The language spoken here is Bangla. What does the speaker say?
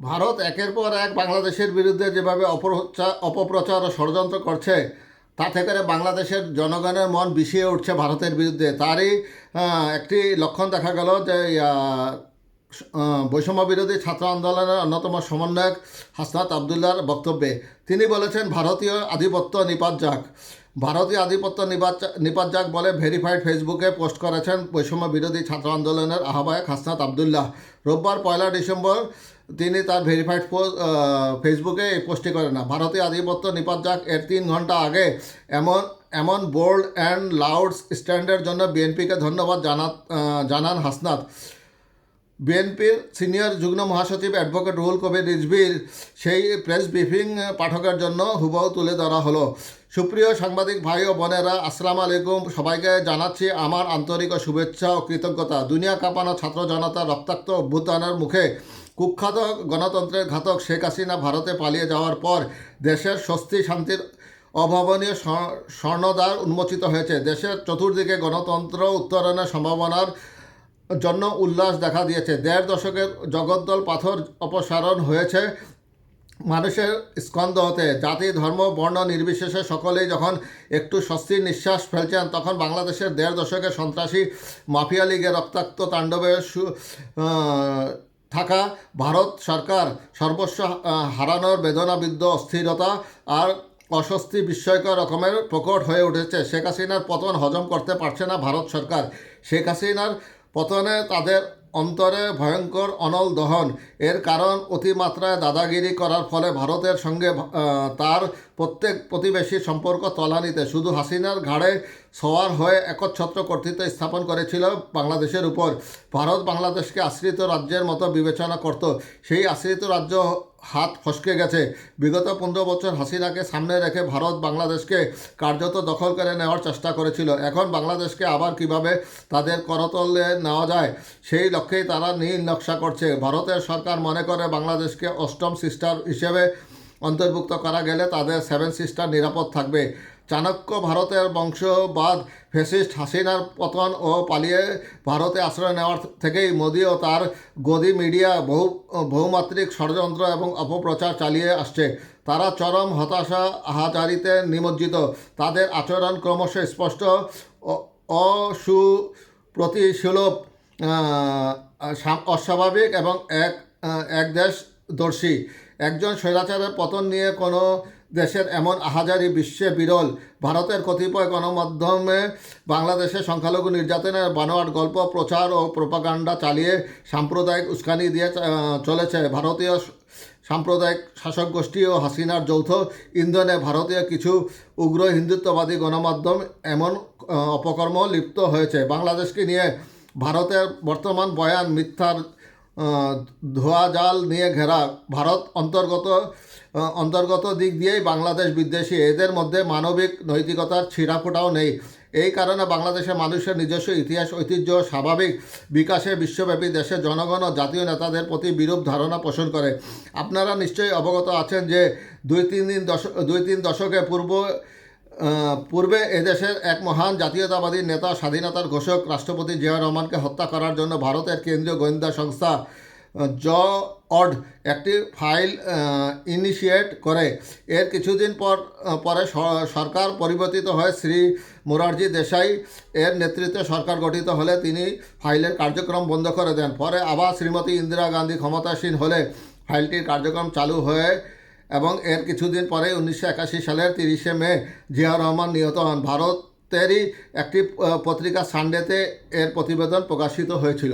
ভারত একের পর এক বাংলাদেশের বিরুদ্ধে যেভাবে অপপ্রচার ও ষড়যন্ত্র করছে তাতে করে বাংলাদেশের জনগণের মন বিষিয়ে উঠছে ভারতের বিরুদ্ধে। তারই একটি লক্ষণ দেখা গেল যে বৈষম্য বিরোধী ছাত্র আন্দোলনের অন্যতম সমন্বয়ক হাসনাত আবদুল্লার বক্তব্যে। তিনি বলেছেন, ভারতীয় আধিপত্য নিপাত যাক ভারতীয় আধিপত্য নিপাত যাক বলে ভেরিফাইড ফেসবুকে পোস্ট করেছেন বৈষম্য বিরোধী ছাত্র আন্দোলনের আহ্বায়ক হাসনাত আবদুল্লাহ। রোববার পয়লা ডিসেম্বর তিনি তার ভেরিফাইড ফেসবুকে এই পোস্টটি করেন না। ভারতীয় আধিপত্য নিপাত যাক, এর তিন ঘণ্টা আগে এমন এমন বোল্ড অ্যান্ড লাউড স্ট্যান্ডের জন্য বিএনপিকে ধন্যবাদ জানা জানান হাসনাত। বিএনপির সিনিয়র যুগ্ম মহাসচিব অ্যাডভোকেট রুহুল কবির রিজভির সেই প্রেস ব্রিফিং পাঠকের জন্য হুবহু তুলে ধরা হলো। সুপ্রিয় সাংবাদিক ভাই ও বোনেরা, আসসালামু আলাইকুম। সবাইকে জানাচ্ছি আমার আন্তরিক শুভেচ্ছা ও কৃতজ্ঞতা। দুনিয়া কাঁপানো ছাত্র জনতার রক্তাক্ত অভ্যুত্থানের মুখে কুখ্যাত গণতন্ত্রের ঘাতক শেখ হাসিনা ভারতে পালিয়ে যাওয়ার পর দেশের স্বস্তি শান্তির অভাবনীয় স্বর- স্বর্ণদ্বার উন্মোচিত হয়েছে। দেশের চতুর্দিকে গণতন্ত্র উত্তরণের সম্ভাবনার জন্য উল্লাস দেখা দিয়েছে। দেড় দশকের জগদ্দল পাথর অপসারণ হয়েছে মানুষের স্কন্দ হতে জাতি ধর্ম বর্ণ নির্বিশেষে সকলেই যখন একটু স্বস্তির নিঃশ্বাস ফেলছেন তখন বাংলাদেশের দেড় দশকের সন্ত্রাসী মাফিয়া লীগের রক্তাক্ত তাণ্ডবে সু- আহ, থাকা ভারত সরকার সর্বস্ব হারানোর বেদনাবিদ্ধ অস্থিরতা আর অস্বস্তি বিস্ময়কর রকমের প্রকট হয়ে উঠেছে। শেখ হাসিনার পতন হজম করতে পারছে না ভারত সরকার। শেখ হাসিনার পতনে তাদের অন্তরে ভয়ঙ্কর অনল দহন। এর কারণ অতিমাত্রায় দাদাগিরি করার ফলে ভারতের সঙ্গে তার প্রত্যেক প্রতিবেশী সম্পর্ক তলানিতে। শুধু হাসিনার ঘাড়ে সওয়ার হয়ে একচ্ছত্র কর্তৃত্ব স্থাপন করেছিল বাংলাদেশের উপর। ভারত বাংলাদেশকে আশ্রিত রাজ্যের মতো বিবেচনা করত। সেই আশ্রিত রাজ্য হাত ফসকে গেছে। বিগত পনেরো বছর হাসিনাকে সামনে রেখে ভারত বাংলাদেশকে কার্যত দখল করে নেওয়ার চেষ্টা করেছিল। এখন বাংলাদেশকে আবার কীভাবে তাদের করতলে নেওয়া যায়, সেই লক্ষ্যেই তারা নীল নকশা করছে। ভারতের সরকার মনে করে বাংলাদেশকে অষ্টম সিস্টার হিসেবে অন্তর্ভুক্ত করা গেলে তাদের সেভেন সিস্টার নিরাপদ থাকবে। চাণক্য ভারতের বংশবাদ ফেসিস্ট হাসিনার পতন ও পালিয়ে ভারতে আশ্রয় নেওয়ার থেকেই মোদী ও তার গদি মিডিয়া বহু, বহুমাত্রিক ষড়যন্ত্র এবং অপপ্রচার চালিয়ে আসছে। তারা চরম হতাশা আহাজারিতে নিমজ্জিত। তাদের আচরণ ক্রমশ স্পষ্ট অসুপ্রতিসুলভ অস্বাভাবিক এবং এক এক দেশদর্শী একজন স্বৈরাচারের পতন নিয়ে কোনো দেশের এমন আহাজারি বিশ্বে বিরল। ভারতের কতিপয় গণমাধ্যমে বাংলাদেশের সংখ্যালঘু নির্যাতনের বানোয়াট গল্প, প্রচার ও প্রোপাগান্ডা চালিয়ে সাম্প্রদায়িক উস্কানি দিয়ে চলেছে। ভারতীয় সাম্প্রদায়িক শাসক গোষ্ঠী ও হাসিনার যৌথ ইন্ধনে ভারতীয় কিছু উগ্র হিন্দুত্ববাদী গণমাধ্যম এমন অপকর্ম লিপ্ত হয়েছে। বাংলাদেশকে নিয়ে ভারতের বর্তমান বয়ান মিথ্যার ধোয়া জাল নিয়ে ঘেরা ভারত অন্তর্গত অন্তর্গত দিক দিয়েই বাংলাদেশ বিদ্বেষী। এদের মধ্যে মানবিক নৈতিকতার ছিঁড়াফোঁটাও নেই। এই কারণে বাংলাদেশের মানুষের নিজস্ব ইতিহাস, ঐতিহ্য, স্বাভাবিক বিকাশে বিশ্বব্যাপী দেশের জনগণ ও জাতীয় নেতাদের প্রতি বিরূপ ধারণা পোষণ করে। আপনারা নিশ্চয়ই অবগত আছেন যে দুই তিন দিন দশক দুই তিন দশকে পূর্ব পূর্বে এদেশের এক মহান জাতীয়তাবাদী নেতা, স্বাধীনতার ঘোষক রাষ্ট্রপতি জিয়া রহমানকে হত্যা করার জন্য ভারতের কেন্দ্রীয় গোয়েন্দা সংস্থা জ অড একটি ফাইল ইনিশিয়েট করে। এর কিছুদিন পর পরে সরকার পরিবর্তিত হয়ে শ্রী মোরারজি দেশাই। এর নেতৃত্বে সরকার গঠিত হলে তিনি ফাইলের কার্যক্রম বন্ধ করে দেন। পরে আবার শ্রীমতী ইন্দিরা গান্ধী ক্ষমতাসীন হলে ফাইলটির কার্যক্রম চালু হয়ে এবং এর কিছুদিন পরে উনিশশো একাশি সালের তিরিশে মে জিয়া রহমান নিহত হন। ভারতেরই একটি পত্রিকা সানডেতে এর প্রতিবেদন প্রকাশিত হয়েছিল।